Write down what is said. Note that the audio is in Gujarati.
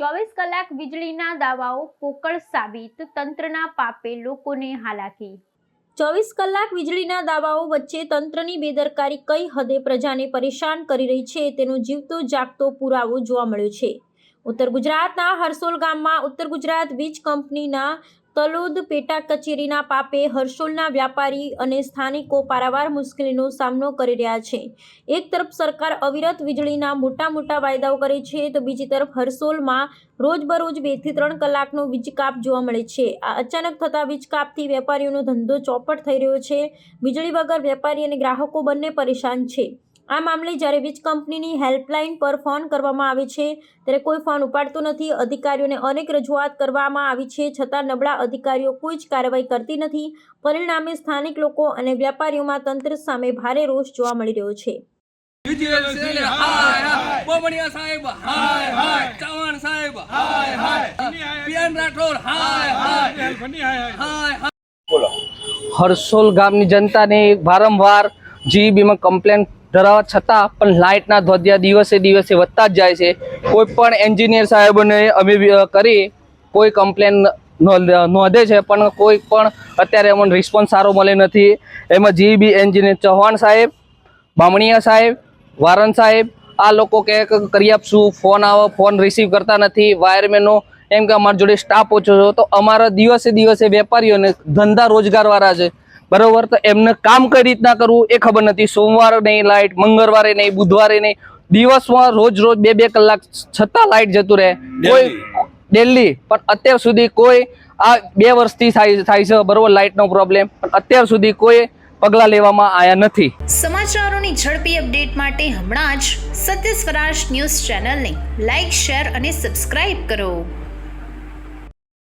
કલાક વીજળીના દાવાઓ પોકળ સાબિત તંત્રના પાપે લોકોને હાલાકી. ચોવીસ કલાક વીજળીના દાવાઓ વચ્ચે તંત્રની બેદરકારી કઈ હદે પ્રજાને પરેશાન કરી રહી છે તેનો જીવતો જાગતો પુરાવો જોવા મળ્યો છે. ઉત્તર ગુજરાતના હરસોલ ગામમાં ઉત્તર ગુજરાત વીજ કંપનીના તલોદ પેટા કચેરીના પાપે હર્ષોલના વ્યાપારી અને સ્થાનિકો પારાવાર મુશ્કેલીનો સામનો કરી રહ્યા છે. એક તરફ સરકાર અવિરત વીજળીના મોટા મોટા વાયદાઓ કરે છે, તો બીજી તરફ હર્ષોલમાં રોજબરોજ બેથી ત્રણ કલાકનો વીજ કાપ જોવા મળે છે. આ અચાનક થતા વીજ કાપથી વેપારીઓનો ધંધો ચોપટ થઈ રહ્યો છે. વીજળી વગર વેપારી અને ગ્રાહકો બંને પરેશાન છે. આ મામલે જ્યારે વીજ કંપનીની હેલ્પલાઇન પર ફોન કરવામાં આવે છે, ત્યારે કોઈ ફોન ઉપાડતો નથી. અધિકારીઓને અનેક રજૂઆત કરવામાં આવી છે, છતાં નબળા અધિકારીઓ કોઈ જ કાર્યવાહી કરતી નથી. પરિણામે સ્થાનિક લોકો અને વ્યાપારીઓમાં તંત્ર સામે ભારે રોષ જોવા મળી રહ્યો છે. હરસોલ ગામની જનતાને વારંવાર જીબીમાં કમ્પ્લેન ધરાવવા છતાં પણ લાઇટના ધ્વજા દિવસે દિવસે વધતા જ જાય છે. કોઈ પણ એન્જિનિયર સાહેબને અમે બી, કરી કોઈ કમ્પ્લેન નોંધે છે પણ કોઈ પણ અત્યારે અમને રિસ્પોન્સ સારો મળે નથી. એમાં જીબી એન્જિનિયર ચૌહાણ સાહેબ બામણીયા સાહેબ વારન સાહેબ આ લોકો કે કરી આપશું ફોન આવો ફોન રિસીવ કરતા નથી વાયરમેનો એમ કે અમારા જોડે સ્ટાફ ઓછો છે. તો અમારા દિવસે દિવસે વેપારીઓને ધંધા રોજગારવાળા છે. બરોબર? તો એમને કામ કઈ રીતના કરવું એ ખબર નથી. સોમવારે નહીં લાઇટ મંગળવારે નહીં બુધવારે નહીં. દિવસમાં રોજ રોજ બે બે કલાક છતાં લાઇટ જતું રહે. કોઈ ડેલી. પણ અત્યાર સુધી કોઈ આ બે વર્ષથી થાય થાય છે બરોબર લાઇટનો પ્રોબ્લેમ. પણ અત્યાર સુધી કોઈ પગલાં લેવામાં આવ્યા નથી. સમાચારોની ઝડપી અપડેટ માટે હમણાં જ સત્ય સ્વરાજ ન્યૂઝ ચેનલને લાઇક શેર અને સબસ્ક્રાઇબ કરો.